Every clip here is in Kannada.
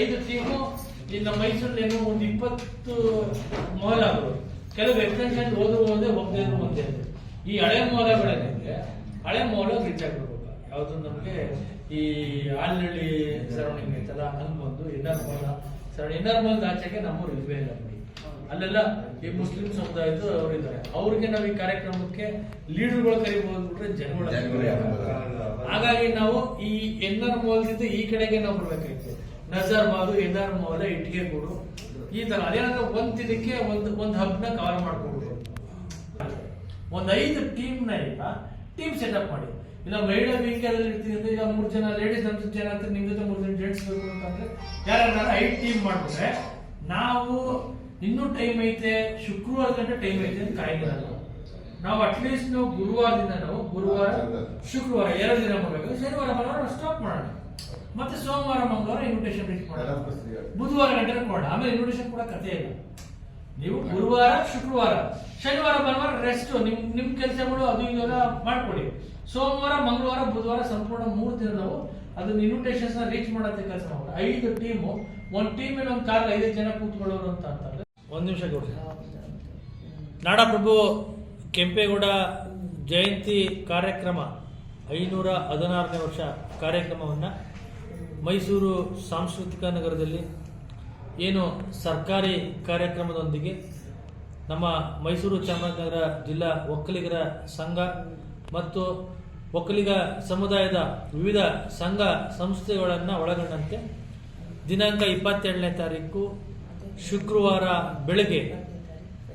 ಐದು ಟೀಮು ಇಲ್ಲಿ ಮೈಸೂರಲ್ಲಿ ಏನೋ ಒಂದು ಇಪ್ಪತ್ತು ಮೊಹಲಾಗಳು ಕೆಲವು ಎಕ್ಸ್ಟೆನ್ಷನ್ ಹೋದ್ರು ಹೋದೆ ಒಂದೇ ಒಂದೇ ಈ ಹಳೆ ಮೊಹಲಗಳೇನಿದೆ ಹಳೆ ಮಾಲ್ ರೀಚ್ ಆಗ್ಬೇಕು ಯಾವುದು ನಮಗೆ ಈ ಆಲ್ನಳ್ಳಿ ಸರೌಂಡಿಂಗ್ ಐತಲ್ಲ ಹಂಗ್ ಬಂದು inner mall. Surround inner mall ಆಚೆಗೆ ನಮ್ಮೂರು ಇಲ್ವೇ ಇಲ್ಲ ನೋಡಿ ಅಲ್ಲೆಲ್ಲ ಈ ಮುಸ್ಲಿಂ ಸಮುದಾಯದ ಅವರು ಇದ್ದಾರೆ. ಅವ್ರಿಗೆ ನಾವು ಈ ಕಾರ್ಯಕ್ರಮಕ್ಕೆ ಲೀಡರ್ಗಳು ಕರಿಬಹುದು ಬಿಟ್ರೆ ಜನಗಳು. ಹಾಗಾಗಿ ನಾವು ಈ ಎನ್ನರ್ ಮೋಲ್ದಿಂದ ಈ ಕಡೆಗೆ ನಾವು ಬರ್ಬೇಕಾಯ್ತು. ನಜರ್ ಮಾಡು ಎದಾರ್ ಮೋಲ ಇಟ್ಟಿಗೆ ಕೊಡು. ಈ ತರ ಅದೇನಂದ್ರೆ ಒಂದ್ ದಿನಕ್ಕೆ ಒಂದು ಒಂದ್ ಹಬ್ನ ಕವರ್ ಮಾಡ್ಕೊಬಿಡು ಒಂದ್ ಐದು ಟೀಮ್ನ ಈಗ ಟೀಮ್ ಸೆಟಪ್ ಮಾಡಿ. ಇಲ್ಲ ಮಹಿಳಾ ವೆಹಿಕಲ್ ಇರ್ತೀನಿ ಅಂದ್ರೆ ಈಗ ಮೂರ್ ಜನ ಲೇಡೀಸ್ ನಮ್ ಜನ ಅಂತ ನಿಮ್ ಜೊತೆ ಮೂರ್ ಜನ ಜೆಂಟ್ಸ್ ಬೇಕು ಅಂತಂದ್ರೆ ಯಾರು ಐದು ಟೀಮ್ ಮಾಡ್ಬಿಟ್ರೆ ನಾವು ಇನ್ನೂ ಟೈಮ್ ಐತೆ ಶುಕ್ರವಾರ ಗಂಟೆ ಟೈಮ್ ಐತೆ ಅಂತ ಕಾಯ್ದಿರಲ್ಲ ನಾವು. ಅಟ್ಲೀಸ್ಟ್ ನಾವು ಗುರುವಾರದಿಂದ ನಾವು ಗುರುವಾರ ಶುಕ್ರವಾರ ಎರಡು ದಿನ ಮಾಡಬೇಕು ಶನಿವಾರ ಭಾನುವಾರ ಸ್ಟಾಪ್ ಮಾಡೋಣ. ಮತ್ತೆ ಸೋಮವಾರ ಮಂಗಳವಾರ ಇನ್ವಿಟೇಷನ್ ರೀಚ್ ಮಾಡೋಣ ಬುಧವಾರ ಗಂಟೆ ಕೊಡೋಣ ಆಮೇಲೆ ಇನ್ವಿಟೇಷನ್ ಕೂಡ ಕಥೆ ಇಲ್ಲ. ನೀವು ಗುರುವಾರ ಶುಕ್ರವಾರ ಶನಿವಾರ ಭಾನುವಾರ ರೆಸ್ಟ್ ನಿಮ್ ನಿಮ್ ಕೆಲಸಗಳು ಅದು ಇದೆಲ್ಲ ಮಾಡ್ಕೊಡಿ. ಸೋಮವಾರ ಮಂಗಳವಾರ ಬುಧವಾರ ಸಂಪೂರ್ಣ ಮೂರು ದಿನ ನಾವು ಅದನ್ನ ಇನ್ವಿಟೇಷನ್ಸ್ನ ರೀಚ್ ಮಾಡೋದಕ್ಕೆ ಕೆಲಸ ಮಾಡೋಣ ಐದು ಟೀಮು ಒಂದ್ ಟೀಮ್ ಒಂದು ಕಾರ್ ಐದು ಜನ ಕೂತ್ಕೊಳ್ಳೋರು ಅಂತ ಅಂತಾರೆ ಒಂದ್ ನಿಮಿಷ ಕೊಡಿ ನಾಡಪ್ರಭು ಕೆಂಪೇಗೌಡ ಜಯಂತಿ ಕಾರ್ಯಕ್ರಮ ಐನೂರ ಹದಿನಾರನೇ ವರ್ಷ ಕಾರ್ಯಕ್ರಮವನ್ನು ಮೈಸೂರು ಸಾಂಸ್ಕೃತಿಕ ನಗರದಲ್ಲಿ ಏನು ಸರ್ಕಾರಿ ಕಾರ್ಯಕ್ರಮದೊಂದಿಗೆ ನಮ್ಮ ಮೈಸೂರು ಚಾಮರಾಜನಗರ ಜಿಲ್ಲಾ ಒಕ್ಕಲಿಗರ ಸಂಘ ಮತ್ತು ಒಕ್ಕಲಿಗ ಸಮುದಾಯದ ವಿವಿಧ ಸಂಘ ಸಂಸ್ಥೆಗಳನ್ನು ಒಳಗೊಂಡಂತೆ ದಿನಾಂಕ ಇಪ್ಪತ್ತೆರಡನೇ ತಾರೀಕು ಶುಕ್ರವಾರ ಬೆಳಗ್ಗೆ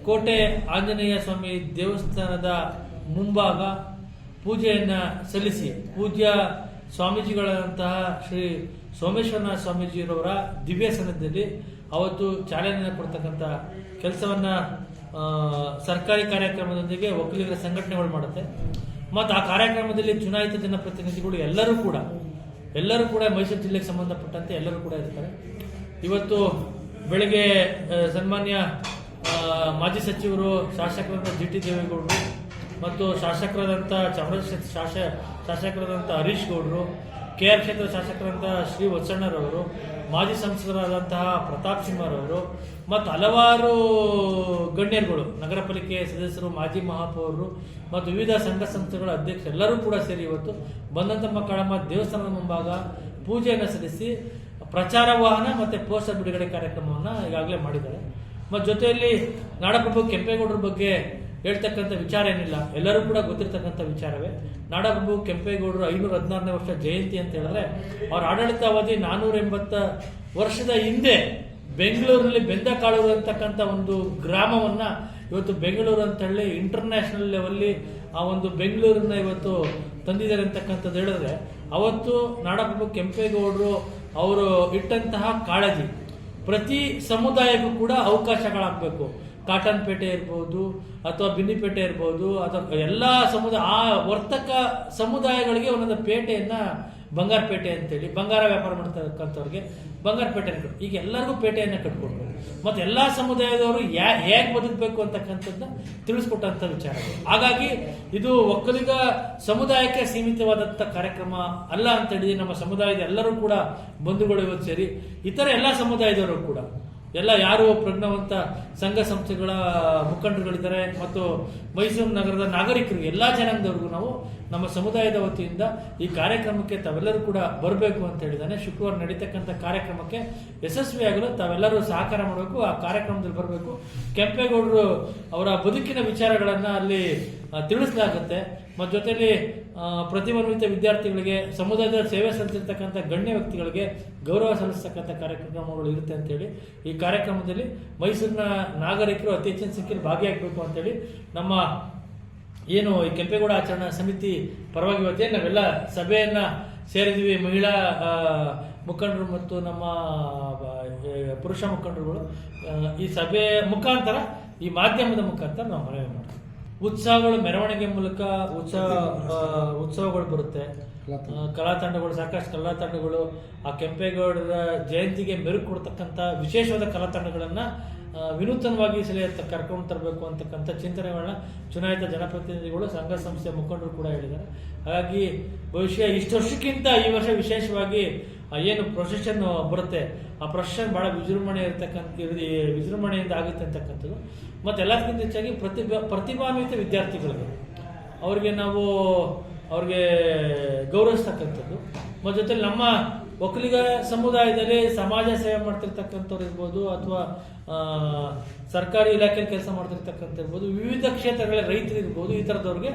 ಕೋಟೆ ಆಂಜನೇಯ ಸ್ವಾಮಿ ದೇವಸ್ಥಾನದ ಮುಂಭಾಗ ಪೂಜೆಯನ್ನು ಸಲ್ಲಿಸಿ ಪೂಜ್ಯ ಸ್ವಾಮೀಜಿಗಳಂತಹ ಶ್ರೀ ಸೋಮೇಶ್ವರನಾಥ ಸ್ವಾಮೀಜಿಯವರ ದಿವ್ಯ ಸನ್ನದಲ್ಲಿ ಅವತ್ತು ಚಾಲನೆ ಕೊಡ್ತಕ್ಕಂಥ ಕೆಲಸವನ್ನ ಸರ್ಕಾರಿ ಕಾರ್ಯಕ್ರಮದೊಂದಿಗೆ ಒಕ್ಕಲಿಗರ ಸಂಘಟನೆಗಳು ಮಾಡುತ್ತೆ. ಮತ್ತು ಆ ಕಾರ್ಯಕ್ರಮದಲ್ಲಿ ಚುನಾಯಿತ ಜನಪ್ರತಿನಿಧಿಗಳು ಎಲ್ಲರೂ ಕೂಡ ಎಲ್ಲರೂ ಕೂಡ ಮೈಸೂರು ಜಿಲ್ಲೆಗೆ ಸಂಬಂಧಪಟ್ಟಂತೆ ಎಲ್ಲರೂ ಕೂಡ ಇರ್ತಾರೆ. ಇವತ್ತು ಬೆಳಗ್ಗೆ ಸನ್ಮಾನ್ಯ ಮಾಜಿ ಸಚಿವರು, ಶಾಸಕರಾದ ಜಿ ಟಿ ದೇವೇಗೌಡರು ಮತ್ತು ಶಾಸಕರಾದಂಥ ಚಾಮರಾಜ ಶಾಸ ಶಾಸಕರಾದಂಥ ಹರೀಶ್ ಗೌಡರು ಕೆ ಆರ್ ಕ್ಷೇತ್ರ ಶಾಸಕರಾದಂಥ ಶ್ರೀ ವತ್ಸಣ್ಣರವರು ಮಾಜಿ ಸಂಸದರಾದಂತಹ ಪ್ರತಾಪ್ ಸಿಂಹರವರು ಮತ್ತು ಹಲವಾರು ಗಣ್ಯರುಗಳು, ನಗರ ಪಾಲಿಕೆ ಸದಸ್ಯರು, ಮಾಜಿ ಮಹಾಪೌರರು ಮತ್ತು ವಿವಿಧ ಸಂಘ ಸಂಸ್ಥೆಗಳ ಅಧ್ಯಕ್ಷರು ಎಲ್ಲರೂ ಕೂಡ ಸೇರಿ ಇವತ್ತು ಬಂದಂತಮ್ಮ ಮಕ್ಕಳಮ್ಮ ದೇವಸ್ಥಾನದ ಮುಂಭಾಗ ಪೂಜೆಯನ್ನು ಸಲ್ಲಿಸಿ ಪ್ರಚಾರ ವಾಹನ ಮತ್ತು ಪೋಸ್ಟರ್ ಬಿಡುಗಡೆ ಕಾರ್ಯಕ್ರಮವನ್ನು ಈಗಾಗಲೇ ಮಾಡಿದ್ದಾರೆ. ಮತ್ತು ಜೊತೆಯಲ್ಲಿ ನಾಡಪ್ರಭು ಕೆಂಪೇಗೌಡರ ಬಗ್ಗೆ ಹೇಳ್ತಕ್ಕಂಥ ವಿಚಾರ ಏನಿಲ್ಲ. ಎಲ್ಲರೂ ಕೂಡ ಗೊತ್ತಿರ್ತಕ್ಕಂಥ ವಿಚಾರವೇ. ನಾಡಪ್ರಭು ಕೆಂಪೇಗೌಡರು ಐನೂರ ಹದಿನಾರನೇ ವರ್ಷ ಜಯಂತಿ ಅಂತ ಹೇಳಿದ್ರೆ, ಅವರ ಆಡಳಿತಾವಧಿ ನಾನೂರ ಎಂಬತ್ತ ವರ್ಷದ ಹಿಂದೆ ಬೆಂಗಳೂರಲ್ಲಿ ಬೆಂದಕಾಳೂರು ಅಂತಕ್ಕಂಥ ಒಂದು ಗ್ರಾಮವನ್ನ ಇವತ್ತು ಬೆಂಗಳೂರು ಅಂತ ಹೇಳಿ ಇಂಟರ್ನ್ಯಾಷನಲ್ ಲೆವೆಲ್ಲಿ ಆ ಒಂದು ಬೆಂಗಳೂರನ್ನ ಇವತ್ತು ತಂದಿದ್ದಾರೆ ಅಂತಕ್ಕಂಥದ್ದು ಹೇಳಿದ್ರೆ, ಅವತ್ತು ನಾಡಪ್ರಭು ಕೆಂಪೇಗೌಡರು ಅವರು ಇಟ್ಟಂತಹ ಕಾಳಜಿ ಪ್ರತಿ ಸಮುದಾಯಕ್ಕೂ ಕೂಡ ಅವಕಾಶಗಳಾಗಬೇಕು. ಕಾಟನ್ ಪೇಟೆ ಇರ್ಬೋದು ಅಥವಾ ಬಿನ್ನಿಪೇಟೆ ಇರ್ಬೋದು ಅಥವಾ ಎಲ್ಲ ಸಮುದಾಯ ಆ ವರ್ತಕ ಸಮುದಾಯಗಳಿಗೆ ಒಂದೊಂದು ಪೇಟೆಯನ್ನು ಬಂಗಾರಪೇಟೆ ಅಂತೇಳಿ, ಬಂಗಾರ ವ್ಯಾಪಾರ ಮಾಡ್ತಕ್ಕಂಥವ್ರಿಗೆ ಬಂಗಾರಪೇಟೆ ಕಟ್ಟು ಈಗ ಎಲ್ಲರಿಗೂ ಪೇಟೆಯನ್ನು ಕಟ್ಕೊಡ್ಬೋದು ಮತ್ತು ಎಲ್ಲ ಸಮುದಾಯದವರು ಯಾ, ಹೇಗೆ ಬದುಕಬೇಕು ಅಂತಕ್ಕಂಥದ್ದನ್ನ ತಿಳಿಸ್ಕೊಟ್ಟಂಥ ವಿಚಾರ ಹಾಗಾಗಿ ಇದು ಒಕ್ಕಲಿಗ ಸಮುದಾಯಕ್ಕೆ ಸೀಮಿತವಾದಂಥ ಕಾರ್ಯಕ್ರಮ ಅಲ್ಲ ಅಂತೇಳಿ ನಮ್ಮ ಸಮುದಾಯದ ಎಲ್ಲರೂ ಕೂಡ ಬಂಧುಗಳು ಇವತ್ತು ಸೇರಿ ಇತರ ಎಲ್ಲ ಸಮುದಾಯದವರು ಕೂಡ ಎಲ್ಲ ಯಾರು ಪ್ರಜ್ಞಾವಂತ ಸಂಘ ಸಂಸ್ಥೆಗಳ ಮುಖಂಡರುಗಳಿದ್ದಾರೆ ಮತ್ತು ಮೈಸೂರು ನಗರದ ನಾಗರಿಕರು ಎಲ್ಲ ಜನಾಂಗದವ್ರಿಗೂ ನಾವು ನಮ್ಮ ಸಮುದಾಯದ ವತಿಯಿಂದ ಈ ಕಾರ್ಯಕ್ರಮಕ್ಕೆ ತಾವೆಲ್ಲರೂ ಕೂಡ ಬರಬೇಕು ಅಂತ ಹೇಳಿದ್ದಾನೆ. ಶುಕ್ರವಾರ ನಡೀತಕ್ಕಂಥ ಕಾರ್ಯಕ್ರಮಕ್ಕೆ ಯಶಸ್ವಿಯಾಗಲು ತಾವೆಲ್ಲರೂ ಸಹಕಾರ ಮಾಡಬೇಕು, ಆ ಕಾರ್ಯಕ್ರಮದಲ್ಲಿ ಬರಬೇಕು. ಕೆಂಪೇಗೌಡರು ಅವರ ಬದುಕಿನ ವಿಚಾರಗಳನ್ನು ಅಲ್ಲಿ ತಿಳಿಸ್ಲಾಗುತ್ತೆ. ಮತ್ತು ಜೊತೆಯಲ್ಲಿ ಪ್ರತಿಭಾನ್ವಿತ ವಿದ್ಯಾರ್ಥಿಗಳಿಗೆ, ಸಮುದಾಯದ ಸೇವೆ ಸಲ್ಲಿಸಿರ್ತಕ್ಕಂಥ ಗಣ್ಯ ವ್ಯಕ್ತಿಗಳಿಗೆ ಗೌರವ ಸಲ್ಲಿಸ್ತಕ್ಕಂಥ ಕಾರ್ಯಕ್ರಮಗಳು ಇರುತ್ತೆ ಅಂತೇಳಿ ಈ ಕಾರ್ಯಕ್ರಮದಲ್ಲಿ ಮೈಸೂರಿನ ನಾಗರಿಕರು ಅತಿ ಹೆಚ್ಚಿನ ಸಂಖ್ಯೆಯಲ್ಲಿ ಭಾಗಿಯಾಗಬೇಕು ಅಂತೇಳಿ ನಮ್ಮ ಏನು ಈ ಕೆಂಪೇಗೌಡ ಆಚರಣಾ ಸಮಿತಿ ಪರವಾಗಿ ಇವತ್ತೇ ನಾವೆಲ್ಲ ಸಭೆಯನ್ನು ಸೇರಿದ್ವಿ. ಮಹಿಳಾ ಮುಖಂಡರು ಮತ್ತು ನಮ್ಮ ಪುರುಷ ಮುಖಂಡರುಗಳು. ಈ ಸಭೆ ಮುಖಾಂತರ ಈ ಮಾಧ್ಯಮದ ಮುಖಾಂತರ ನಾವು ಮನವಿ ಮಾಡ್ತೀವಿ. ಉತ್ಸವಗಳು ಮೆರವಣಿಗೆ ಮೂಲಕ ಉತ್ಸವ ಉತ್ಸವಗಳು ಬರುತ್ತೆ. ಕಲಾ ತಂಡಗಳು ಸಾಕಷ್ಟು ಕಲಾ ತಂಡಗಳು ಆ ಕೆಂಪೇಗೌಡರ ಜಯಂತಿಗೆ ಮೆರುಗು ಕೊಡ್ತಕ್ಕಂಥ ವಿಶೇಷವಾದ ಕಲಾ ತಂಡಗಳನ್ನ ವಿನೂತನವಾಗಿ ಸಲಹೆ ಕರ್ಕೊಂಡು ತರಬೇಕು ಅಂತಕ್ಕಂಥ ಚಿಂತನೆಗಳನ್ನ ಚುನಾಯಿತ ಜನಪ್ರತಿನಿಧಿಗಳು, ಸಂಘ ಸಂಸ್ಥೆ ಮುಖಂಡರು ಕೂಡ ಹೇಳಿದ್ದಾರೆ. ಹಾಗಾಗಿ ಭವಿಷ್ಯ ಇಷ್ಟು ವರ್ಷಕ್ಕಿಂತ ಈ ವರ್ಷ ವಿಶೇಷವಾಗಿ ಏನು ಪ್ರೊಸೆಷನ್ ಬರುತ್ತೆ, ಆ ಪ್ರೊಸೆಷನ್ ಭಾಳ ವಿಜೃಂಭಣೆ ಇರತಕ್ಕಂಥ ಇರ್- ವಿಜೃಂಭಣೆಯಿಂದ ಆಗುತ್ತೆ ಅಂತಕ್ಕಂಥದ್ದು. ಮತ್ತು ಎಲ್ಲದಕ್ಕಿಂತ ಹೆಚ್ಚಾಗಿ ಪ್ರತಿಭಾ, ಪ್ರತಿಭಾನ್ವಿತ ವಿದ್ಯಾರ್ಥಿಗಳಿಗೆ ಅವ್ರಿಗೆ ನಾವು, ಅವ್ರಿಗೆ ಗೌರವಿಸ್ತಕ್ಕಂಥದ್ದು. ಮತ್ತು ಜೊತೆಲಿ ನಮ್ಮ ಒಕ್ಕಲಿಗ ಸಮುದಾಯದಲ್ಲಿ ಸಮಾಜ ಸೇವೆ ಮಾಡ್ತಿರ್ತಕ್ಕಂಥವ್ರು ಇರ್ಬೋದು, ಅಥವಾ ಸರ್ಕಾರಿ ಇಲಾಖೆಯಲ್ಲಿ ಕೆಲಸ ಮಾಡ್ತಿರ್ತಕ್ಕಂಥ ಇರ್ಬೋದು ವಿವಿಧ ಕ್ಷೇತ್ರಗಳ ರೈತರಿರ್ಬೋದು ಈ ಥರದವ್ರಿಗೆ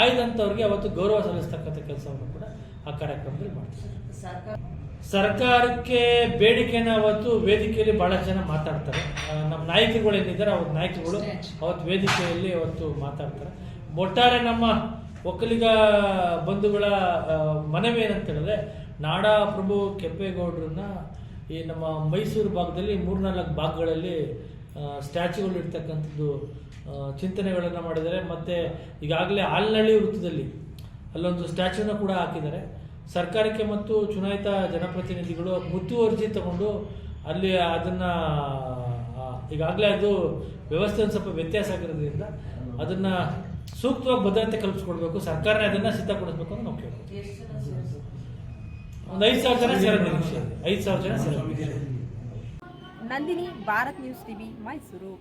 ಆಯ್ದಂಥವ್ರಿಗೆ ಅವತ್ತು ಗೌರವ ಸಲ್ಲಿಸ್ತಕ್ಕಂಥ ಕೆಲಸವನ್ನು ಕೂಡ ಆ ಕಾರ್ಯಕ್ರಮದಲ್ಲಿ ಮಾಡ್ತಾರೆ ಸರ್ಕಾರಕ್ಕೆ ಬೇಡಿಕೆನ ಅವತ್ತು ವೇದಿಕೆಯಲ್ಲಿ ಬಹಳಷ್ಟು ಜನ ಮಾತಾಡ್ತಾರೆ. ನಮ್ಮ ನಾಯಕರುಗಳು ಏನಿದ್ದಾರೆ, ಅವ್ರ ನಾಯಕರುಗಳು ಅವತ್ತು ವೇದಿಕೆಯಲ್ಲಿ ಅವತ್ತು ಮಾತಾಡ್ತಾರೆ. ಒಟ್ಟಾರೆ ನಮ್ಮ ಒಕ್ಕಲಿಗ ಬಂಧುಗಳ ಮನವಿ ಏನಂತ ಹೇಳಿದ್ರೆ ನಾಡ ಪ್ರಭು ಕೆಂಪೇಗೌಡರನ್ನ ಈ ನಮ್ಮ ಮೈಸೂರು ಭಾಗದಲ್ಲಿ ಮೂರ್ನಾಲ್ಕು ಭಾಗಗಳಲ್ಲಿ ಸ್ಟ್ಯಾಚ್ಯೂಗಳು ಇರ್ತಕ್ಕಂಥದ್ದು ಚಿಂತನೆಗಳನ್ನು ಮಾಡಿದ್ದಾರೆ. ಮತ್ತು ಈಗಾಗಲೇ ಆಲ್ನಳ್ಳಿ ವೃತ್ತದಲ್ಲಿ ಅಲ್ಲೊಂದು ಸ್ಟ್ಯಾಚ್ಯೂನ ಕೂಡ ಹಾಕಿದ್ದಾರೆ. ಸರ್ಕಾರಕ್ಕೆ ಮತ್ತು ಚುನಾಯಿತ ಜನಪ್ರತಿನಿಧಿಗಳು ಮುತುವರ್ಜಿ ತಗೊಂಡು ಅಲ್ಲಿ ಅದನ್ನು ಈಗಾಗಲೇ ಅದು ವ್ಯವಸ್ಥೆ ಒಂದು ಸ್ವಲ್ಪ ವ್ಯತ್ಯಾಸ ಆಗಿರೋದ್ರಿಂದ ಅದನ್ನ ಸೂಕ್ತವಾಗಿ ಭದ್ರತೆ ಕಲ್ಪಿಸ್ಕೊಡ್ಬೇಕು. ಸರ್ಕಾರನೇ ಅದನ್ನ ಸಿದ್ಧಪಡಿಸ್ಬೇಕು ಅಂತ ನಾವು ಕೇಳ್ತೀವಿ. ಒಂದು ಐದು ಸಾವಿರ ಜನ ಸೇರೋ ನಿರೀಕ್ಷೆ ಐದು ಸಾವಿರ ಜನ ಸೇರೋ ನಂದಿನಿ, ಭಾರತ್ ನ್ಯೂಸ್ ಟಿವಿ, ಮೈಸೂರು.